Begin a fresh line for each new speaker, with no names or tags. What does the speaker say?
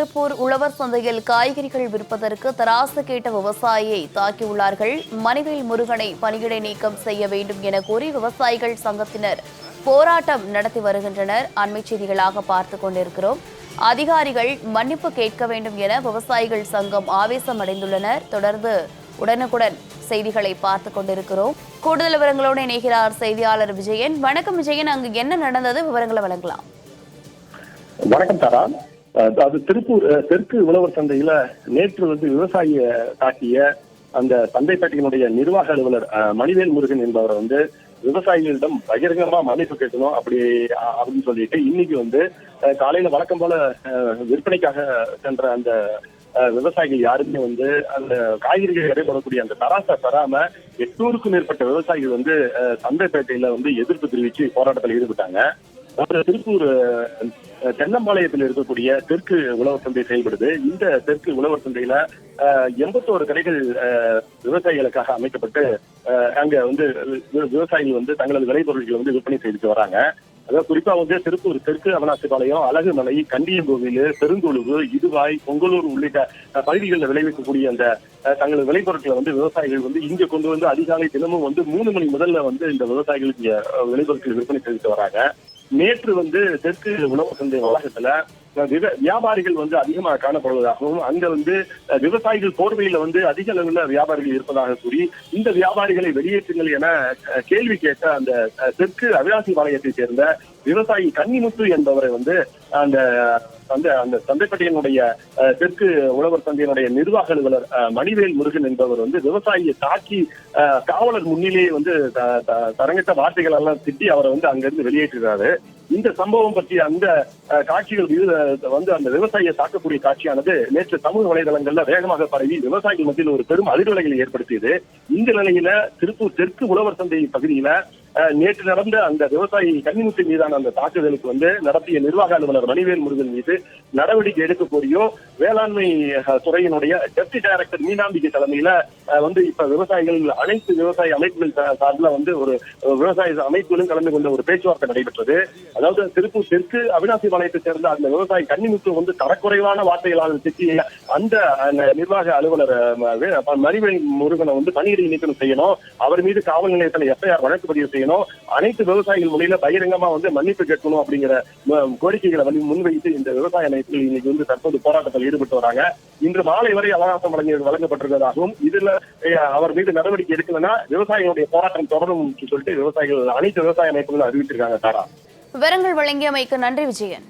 திருப்பூர் உழவர் சந்தையில் காய்கறிகள் விற்பதற்கு தராசு கேட்ட விவசாயியை தாக்கியுள்ளார்கள். மணிவேல் முருகனை பணியிடை நீக்கம் செய்ய வேண்டும் என கூறி விவசாயிகள் சங்கத்தினர் போராட்டம் நடத்தி வருகின்றனர். அண்மை செய்திகளாக பார்த்துக் கொண்டிருக்கிறோம். அதிகாரிகள் மன்னிப்பு கேட்க வேண்டும் என விவசாயிகள் சங்கம் ஆவேசம் அடைந்துள்ளனர் தொடர்ந்து உடனுக்குடன் செய்திகளை பார்த்துக் கொண்டிருக்கிறோம். கூடுதல் விவரங்களோடு இணைகிறார் செய்தியாளர் விஜயன். வணக்கம் விஜயன். அங்கு என்ன நடந்தது? விவரங்களை வழங்கலாம்.
வணக்கம் தரா. அது திருப்பூர் தெற்கு உழவர் சந்தையில நேற்று வந்து விவசாயிய தாக்கிய அந்த சந்தைப்பேட்டையினுடைய நிர்வாக அலுவலர் மணிவேல் முருகன் என்பவர் வந்து விவசாயிகளிடம் பகிரங்கமா மன்னிப்பு கேட்கணும் அப்படி அப்படின்னு சொல்லிட்டு இன்னைக்கு வந்து காலையில வழக்கம் போல விற்பனைக்காக சென்ற அந்த விவசாயிகள் யாருமே வந்து அந்த காய்கறிகள் இடைபடக்கூடிய அந்த தராசை தராம எட்நூறுக்கும் மேற்பட்ட விவசாயிகள் வந்து சந்தைப்பேட்டையில வந்து எதிர்ப்பு தெரிவிச்சு போராட்டத்தில் ஈடுபட்டாங்க. அதாவது திருப்பூர் தென்னம்பாளையத்தில் இருக்கக்கூடிய தெற்கு உழவர் சந்தை செயல்படுது. இந்த தெற்கு உழவர் சந்தையில அஹ், எண்பத்தோரு கடைகள் விவசாயிகளுக்காக அமைக்கப்பட்டு அஹ், அங்க வந்து விவசாயிகள் வந்து தங்களது விளைபொருட்களை வந்து விற்பனை செய்துட்டு வராங்க. அதாவது குறிப்பா வந்து திருப்பூர் தெற்கு அவனாசிபாளையம் அழகுமலை கண்டியங்கோவில் பெருந்தொழுவு இதுவாய் பொங்கலூர் உள்ளிட்ட அஹ், பகுதிகளில் விளைவிக்கக்கூடிய அந்த தங்களது விளைபொருட்களை வந்து விவசாயிகள் வந்து இங்க கொண்டு வந்து அதிகாலை தினமும் வந்து மூணு மணி முதல்ல வந்து இந்த விவசாயிகளுக்கு இங்க, விளைபொருட்கள் விற்பனை செய்துட்டு வராங்க. நேற்று வந்து தெற்கு உணவு சந்தை வளாகத்துல வியாபாரிகள் வந்து அதிகமாக காணப்படுவதாகவும் அங்க வந்து விவசாயிகள் போர்வையில வந்து அதிக அளவுல வியாபாரிகள் இருப்பதாக கூறி இந்த வியாபாரிகளை வெளியேற்றுங்கள் என கேள்வி கேட்ட அந்த தெற்கு அவினாசி பாளையத்தை சேர்ந்த விவசாயி கன்னிமுத்து என்பவரை வந்து அந்த அந்த அந்த சந்தைப்பட்டியனுடைய அஹ், தெற்கு உழவர் சந்தையினுடைய நிர்வாக அலுவலர் மணிவேல் முருகன் என்பவர் வந்து விவசாயியை தாக்கி காவலர் முன்னிலேயே வந்து த- த- வார்த்தைகள் எல்லாம் திட்டி அவரை வந்து அங்கிருந்து வெளியேற்றுகிறாரு இந்த சம்பவம் பற்றிய அந்த காட்சிகள் இது, வந்து அந்த விவசாயியை தாக்கக்கூடிய காட்சியானது நேற்று சமூக வலைதளங்கள்ல வேகமாக பரவி விவசாயிகள் மத்தியில் ஒரு பெரும் அதிர்வலைகளை ஏற்படுத்தியது. இந்த நிலையில திருப்பூர் தெற்கு உழவர் சந்தை பகுதியில நேற்று நடந்த அந்த விவசாயி கன்னிமுத்து மீதான அந்த தாக்குதலுக்கு வந்து நடத்திய நிர்வாக அலுவலர் மணிவேல் முருகன் மீது நடவடிக்கை எடுக்க கோரியோ வேளாண்மை துறையினுடைய டெப்டி டைரக்டர் மீனாம்பிகை தலைமையில வந்து இப்ப விவசாயிகள் அனைத்து விவசாய அமைப்புகள் சார்பில் வந்து ஒரு விவசாய அமைப்புகளும் கலந்து கொண்ட ஒரு பேச்சுவார்த்தை நடைபெற்றது. அதாவது திருப்பூர் தெற்கு அவினாசி பாளையத்தை சேர்ந்த அந்த விவசாயி கன்னிமுத்து வந்து தரக்குறைவான வார்த்தைகளால் திட்டிய அந்த அந்த நிர்வாக அலுவலர் மணிவேல் முருகனை வந்து பணியிடை நீக்கம் செய்யணும். அவர் மீது காவல் நிலையத்தில் எஃப்ஐஆர் வழக்கு பதிவு செய்யணும். அனைத்து விவசாயிகள் முறையில பகிரங்கமா வந்து மன்னிப்பு கேட்கணும் அப்படிங்கிற கோரிக்கைகளை வந்து முன்வைத்து இந்த விவசாய அமைப்புகள் இன்னைக்கு வந்து தற்போது போராட்டத்தில் ஈடுபட்டு வராங்க. இன்று மாலை வரை அவகாசம் வழங்கி வழங்கப்பட்டிருக்கிறதாகவும் இதுல அவர் மீது நடவடிக்கை எடுக்கலன்னா விவசாயிகளுடைய போராட்டம் தொடரும் சொல்லிட்டு விவசாயிகள் அனைத்து விவசாய அமைப்புகளும் அறிவித்திருக்காங்க தாரா
விவரங்கள் வழங்கியமைக்கு நன்றி விஜயன்.